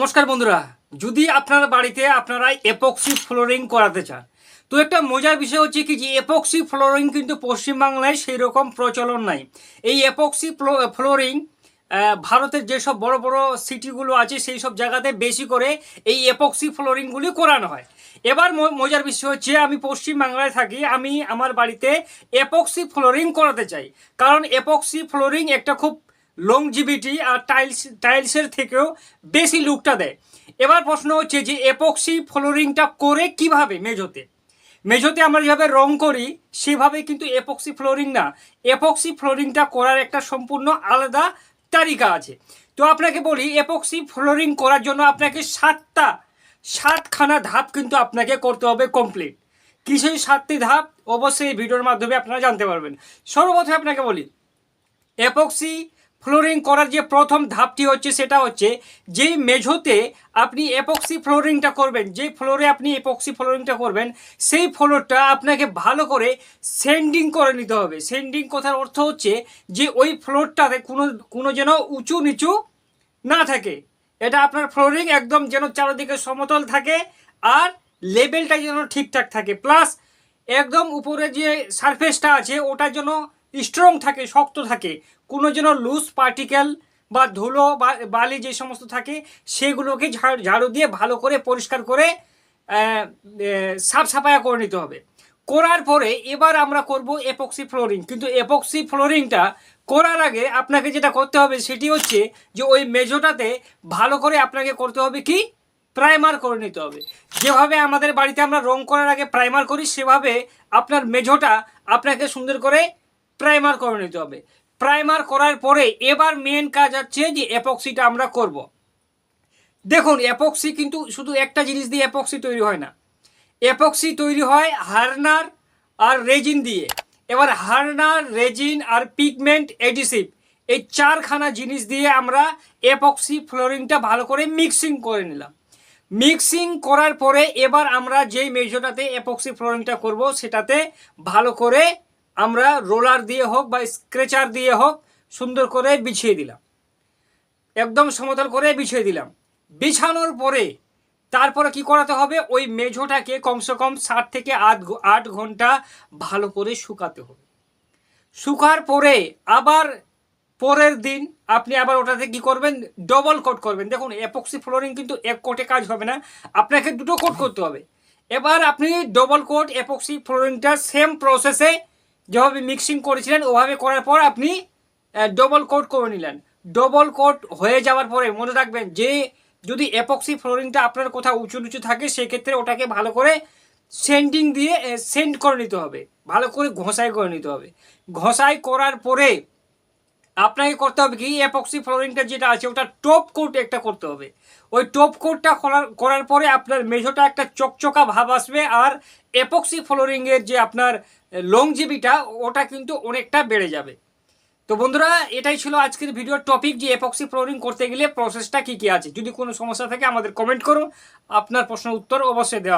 নমস্কার বন্ধুরা, যদি আপনার বাড়িতে আপনারা এপক্সি ফ্লোরিং করাতে চান, তো একটা মজার বিষয় হচ্ছে কি যে এপক্সি ফ্লোরিং কিন্তু পশ্চিমবাংলায় সেই রকম প্রচলন নাই। এই এপক্সি ফ্লোরিং ভারতের যেসব বড় বড় সিটিগুলো আছে সেই সব জায়গাতে বেশি করে এই এপক্সি ফ্লোরিংগুলি করানো হয়। এবার মজার বিষয় হচ্ছে আমি পশ্চিমবাংলায় থাকি, আমি আমার বাড়িতে এপক্সি ফ্লোরিং করাতে চাই। কারণ এপক্সি ফ্লোরিং একটা খুব লংজিভিটি আর টাইলস টাইলসের থেকেও বেশি লুকটা দেয়। এবার প্রশ্ন হচ্ছে যে এপক্সি ফ্লোরিংটা করে কীভাবে মেঝোতে? মেঝোতে আমরা যেভাবে রং করি, সেভাবে কিন্তু এপক্সি ফ্লোরিং না। এপক্সি ফ্লোরিংটা করার একটা সম্পূর্ণ আলাদা তালিকা আছে। তো আপনাকে বলি এপক্সি ফ্লোরিং করার জন্য আপনাকে সাতটা, সাতখানা ধাপ কিন্তু আপনাকে করতে হবে কমপ্লিট কি সেই সাতটি ধাপ? অবশ্যই ভিডিওর মাধ্যমে আপনারা জানতে পারবেন। সর্বপ্রথমে আপনাকে বলি এপক্সি ফ্লোরিং করার যে প্রথম ধাপটি হচ্ছে সেটা হচ্ছে যেই মেঝোতে আপনি এপক্সি ফ্লোরিংটা করবেন, যেই ফ্লোরে আপনি এপক্সি ফ্লোরিংটা করবেন, সেই ফ্লোরটা আপনাকে ভালো করে সেন্ডিং করে নিতে হবে। সেন্ডিং কথার অর্থ হচ্ছে যে ওই ফ্লোরটাতে কোনো কোনো যেন উঁচু নিচু না থাকে। এটা আপনার ফ্লোরিং একদম যেন চারিদিকে সমতল থাকে আর লেভেলটা যেন ঠিকঠাক থাকে। প্লাস একদম উপরে যে সারফেসটা আছে ওটা যেন স্ট্রং থাকে শক্ত থাকে কোনো যেন লুজ পার্টিকেল বা ধুলো বা বালি যে সমস্ত থাকে সেগুলোকে ঝাড়- ঝাড়ু দিয়ে ভালো করে পরিষ্কার করে আহ, আহ, সাফ সাফায়া করে নিতে হবে। করার পরে এবার আমরা করব এপক্সি ফ্লোরিং কিন্তু এপক্সি ফ্লোরিংটা করার আগে আপনাকে যেটা করতে হবে সেটি হচ্ছে যে ওই মেজোটাতে ভালো করে আপনাকে করতে হবে কি? প্রাইমার করে নিতে হবে। যেভাবে আমাদের বাড়িতে আমরা রং করার আগে প্রাইমার করি সেভাবে আপনার মেঝোটা আপনাকে সুন্দর করে প্রাইমার করে নিতে হবে। প্রাইমার করার পরে এবার মেন কাজ হচ্ছে যে এপক্সিটা আমরা করব। দেখুন অ্যাপক্সি কিন্তু শুধু একটা জিনিস দিয়ে অ্যাপক্সি তৈরি হয় না। অ্যাপক্সি তৈরি হয় হার্নার আর রেজিন দিয়ে। এবার হার্নার রেজিন আর পিগমেন্ট এডিসিভ এই চারখানা জিনিস দিয়ে আমরা এপক্সি ফ্লোরিংটা ভালো করে মিক্সিং করে নিলাম। মিক্সিং করার পরে এবার আমরা যেই মেজোটাতে অ্যাপক্সি ফ্লোরিংটা করব, সেটাতে ভালো করে আমরা রোলার দিয়ে হোক বা স্ক্রেচার দিয়ে হোক সুন্দর করে বিছিয়ে দিলাম। একদম সমতল করে বিছিয়ে দিলাম। বিছানোর পরে তারপরে কি করাতে হবে? ওই মেঝোটাকে কমসে কম ষাট থেকে আট আট ঘণ্টা ভালো করে শুকাতে হবে। শুকার পরে আবার পরের দিন আপনি আবার ওটাতে কি করবেন? ডবল কোট করবেন। দেখুন এপক্সি ফ্লোরিং কিন্তু এক কোটে কাজ হবে না। আপনাকে দুটো কোট করতে হবে। এবার আপনি ডবল কোট এপক্সি ফ্লোরিংটা সেম প্রসেসে যেভাবে মিক্সিং করেছিলেন, ওভাবে করার পর আপনি ডবল কোট করে নিলেন। ডবল কোট হয়ে যাওয়ার পরে মনে রাখবেন যে, যদি এপক্সি ফ্লোরিংটা আপনার কোথাও উঁচু নিচু থাকে, সেক্ষেত্রে ওটাকে ভালো করে সেন্ডিং দিয়ে সেন্ড করে নিতে হবে। ভালো করে ঘষাই করে নিতে হবে। ঘষাই করার পরে আপনাকে করতে হবে কি? এপক্সি ফ্লোরিংটা যেটা আছে, ওটা টপ কোট একটা করতে হবে। ওই টপ কোটটা করার করার পরে আপনার মেঝোটা একটা চকচকা ভাব আসবে আর এপক্সি ফ্লোরিংয়ের যে আপনার লংজিবিটা ওটা কিন্তু অনেকটা বেড়ে যাবে। তো বন্ধুরা, এটাই ছিল আজকের ভিডিওর টপিক যে এপক্সি ফ্লোরিং করতে গেলে প্রসেসটা কী কী আছে। যদি কোনো সমস্যা থাকে আমাদের কমেন্ট করুন, আপনার প্রশ্নের উত্তর অবশ্যই দেওয়া।